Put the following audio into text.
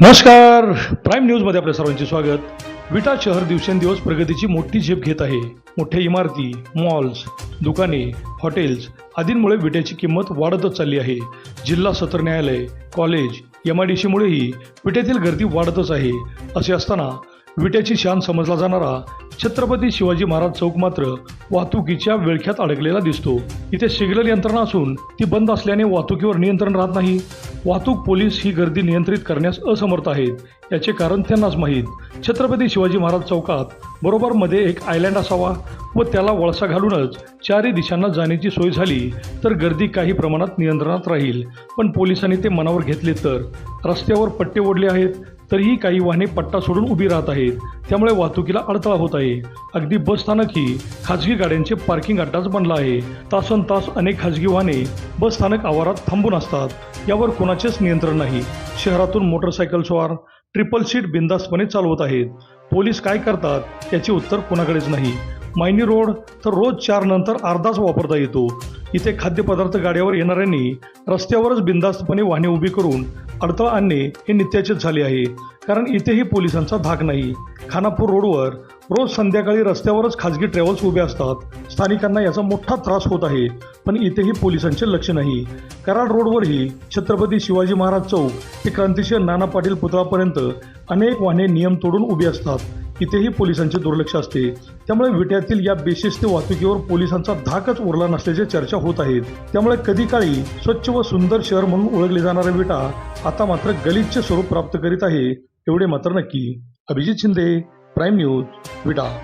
नमस्कार. प्राईम न्यूजमध्ये आपल्या सर्वांचे स्वागत. विटा शहर दिवसेंदिवस प्रगतीची मोठी झेप घेत आहे. मोठ्या इमारती मॉल्स दुकाने हॉटेल्स आदींमुळे विट्याची किंमत वाढतच चालली आहे. जिल्हा सत्र न्यायालय कॉलेज एम आय डी सीमुळेही विट्यातील गर्दी वाढतच आहे. असे असताना विट्याची शान समजला जाणारा छत्रपती शिवाजी महाराज चौक मात्र वाहतुकीच्या विळख्यात अडकलेला दिसतो. इथे सिग्नल यंत्रणा असून ती बंद असल्याने वाहतुकीवर नियंत्रण राहत नाही. वाहतूक पोलीस ही गर्दी नियंत्रित करण्यास असमर्थ आहेत. याचे कारण त्यांनाच माहीत. छत्रपती शिवाजी महाराज चौकात बरोबर मध्ये एक आयलँड असावा व त्याला वळसा घालूनच चारही दिशांना जाण्याची सोय झाली तर गर्दी काही प्रमाणात नियंत्रणात राहील. पण पोलिसांनी ते मनावर घेतले तर. रस्त्यावर पट्टे ओढले आहेत तरीही काही वाहने पट्टा सोडून उभी राहत आहेत. त्यामुळे वाहतुकीला अडथळा होत आहे. अगदी बस स्थानक ही खाजगी गाड्यांचे पार्किंग अड्डाच बनला आहे. तासन तास अनेक खाजगी वाहने बस स्थानक आवारात थांबून असतात. यावर कोणाचेच नियंत्रण नाही. शहरातून मोटरसायकल स्वार ट्रिपल सीट बिंदास्तपणे चालवत आहेत. पोलीस काय करतात याचे उत्तर कोणाकडेच नाही. मायनी रोड तर रोज चार नंतर अर्धाच वापरता येतो. इथे खाद्यपदार्थ गाड्यावर येणाऱ्यांनी रस्त्यावरच बिंदास्तपणे वाहने उभी करून अडथळा आणणे हे नित्याचेच झाले आहे. कारण इथेही पोलिसांचा धाक नाही. खानापूर रोडवर रोज संध्याकाळी रस्त्यावरच खाजगी ट्रॅव्हल्स उभे असतात. स्थानिकांना याचा मोठा त्रास होत आहे. पण इथेही पोलिसांचे लक्ष नाही. कराड रोडवरही छत्रपती शिवाजी महाराज चौक ते क्रांतिशीर नाना पाटील पुतळापर्यंत अनेक वाहने नियम तोडून उभी असतात. इथेही पोलिसांचे दुर्लक्ष असते त्यामुळे विट्यातील या बेशिस्त वाहतुकीवर पोलिसांचा धाकच उरला नसल्याची चर्चा होत आहेत त्यामुळे कधी काळी स्वच्छ व सुंदर शहर म्हणून ओळखले जाणारे विटा आता मात्र गलिच्छ स्वरूप प्राप्त करीत आहे एवढे मात्र नक्की. Abhijit Shinde prime news Vita